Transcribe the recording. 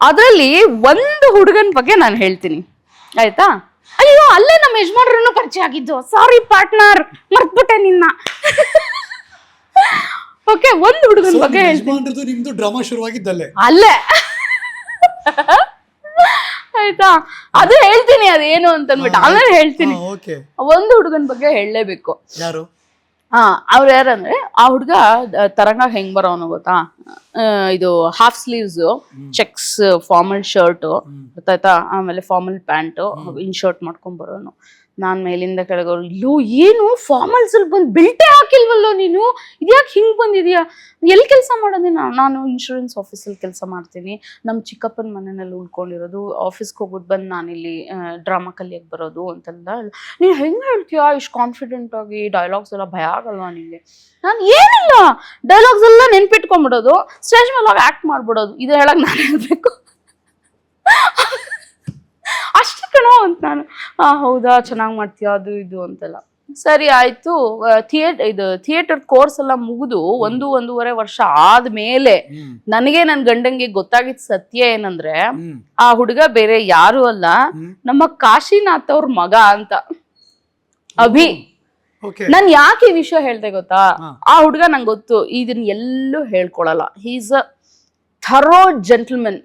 ಅದ್ರಲ್ಲಿ ಒಂದು ಹುಡುಗನ ಬಗ್ಗೆ ನಾನು ಹೇಳ್ತೀನಿ. ಆಯ್ತಾ? ಅಯ್ಯೋ ಅಲ್ಲೇ ನಮ್ಮ ಯಜಮಾನ್ರನ್ನು ಪರಿಚಯ ಆಗಿದ್ದು. ಸಾರಿ ಪಾರ್ಟ್ನರ್ ಮರ್ತ್ಬಿಟ್ಟೆ ನಿನ್ನ. ಓಕೆ ಒಂದು ಹುಡುಗನ ಬಗ್ಗೆ ಯಜಮಾನ್ರದ್ದು ನಿಮ್ದು ಡ್ರಾಮಾ ಶುರುವಾಗಿದ್ದಲ್ಲೇ? ಅಲ್ಲೇ. ಆಯ್ತಾ? ಅದು ಹೇಳ್ತೀನಿ ಅದೇನು ಅಂತ ಅಂದ್ಬಿಟ್ಟು ಆಮೇಲೆ ಹೇಳ್ತೀನಿ. ಓಕೆ ಒಂದು ಹುಡುಗನ ಬಗ್ಗೆ ಹೇಳಲೇಬೇಕು. ಯಾರು? ಹಾ ಅವ್ರು ಯಾರಂದ್ರೆ ಆ ಹುಡ್ಗ ತರಂಗ ಹೆಂಗ್ ಬರೋನು ಗೊತ್ತಾ? ಇದು half sleeves checks formal shirt ಗೊತ್ತಾಯ್ತಾ? ಆಮೇಲೆ ಫಾರ್ಮಲ್ ಪ್ಯಾಂಟ್ ಇನ್ ಶರ್ಟ್ ಮಾಡ್ಕೊಂಡ್ ಬರೋನು. ನಾನ್ ಮೇಲಿಂದ ಕೆಳಗೋರು ಇಲ್ಲೋ ಏನು? ಫಾರ್ಮಲ್ಸ್ ಅಲ್ಲಿ ಬಂದು ಬೆಲ್ಟೇ ಹಾಕಿಲ್ವಲ್ಲೋ ನೀನು? ಇದ್ಯಾಕೆ ಹಿಂಗ್ ಬಂದಿದ್ಯಾ? ಎಲ್ಲಿ ಕೆಲಸ ಮಾಡೋದಿನ ನಾನು ಇನ್ಶೂರೆನ್ಸ್ ಆಫೀಸಲ್ಲಿ ಕೆಲಸ ಮಾಡ್ತೀನಿ. ನಮ್ಮ ಚಿಕ್ಕಪ್ಪನ ಮನೆಯಲ್ಲಿ ಉಳ್ಕೊಂಡಿರೋದು ಆಫೀಸ್ಗೆ ಹೋಗ್ಬಿಟ್ಟು ಬಂದು ನಾನಿಲ್ಲಿ ಡ್ರಾಮಾ ಕಲಿಯಕ್ಕೆ ಬರೋದು ಅಂತೆಲ್ಲ ನೀನು ಹೆಂಗೆ ಹೇಳ್ತೀಯಾ? ಇಷ್ಟು ಕಾನ್ಫಿಡೆಂಟ್ ಆಗಿ ಡೈಲಾಗ್ಸ್ ಎಲ್ಲ ಭಯ ಆಗಲ್ವಾ ನಿಮಗೆ ನಾನು ಏನಿಲ್ಲ. ಡೈಲಾಗ್ಸ್ ಎಲ್ಲ ನೆನ್ಪಿಟ್ಕೊಂಡ್ಬಿಡೋದು ಸ್ಟೇಜ್ ಮೇಲೆ ಹೋಗಿ ಆ್ಯಕ್ಟ್ ಮಾಡ್ಬಿಡೋದು. ಇದು ಹೇಳಕ್ಕೆ ನಾನು ಹೇಳಬೇಕು. ಅಷ್ಟು ಕಣೋ ಅಂತ ನಾನು. ಹೌದಾ? ಚೆನ್ನಾಗಿ ಮಾಡ್ತೀಯಾ? ಅದು, ಇದು ಅಂತೆಲ್ಲ. ಸರಿ ಆಯ್ತು. ಥಿಯೇಟ್ ಇದು ಥಿಯೇಟರ್ ಕೋರ್ಸ್ ಎಲ್ಲ ಮುಗಿದು ಒಂದು ಒಂದೂವರೆ ವರ್ಷ ಆದ್ಮೇಲೆ ನನಗೆ ನನ್ ಗಂಡಂಗೆ ಗೊತ್ತಾಗಿದ್ ಸತ್ಯ ಏನಂದ್ರೆ ಆ ಹುಡುಗ ಬೇರೆ ಯಾರು ಅಲ್ಲ ನಮ್ಮ ಕಾಶಿನಾಥ್ ಅವ್ರ ಮಗ ಅಂತ. ಅಭಿ. ನಾನ್ ಯಾಕೆ ಈ ವಿಷಯ ಹೇಳ್ದೆ ಗೊತ್ತಾ? ಆ ಹುಡುಗ ನಂಗೆ ಗೊತ್ತು ಇದನ್ನ ಎಲ್ಲೂ ಹೇಳ್ಕೊಳಲ್ಲ. He's a thorough gentlemen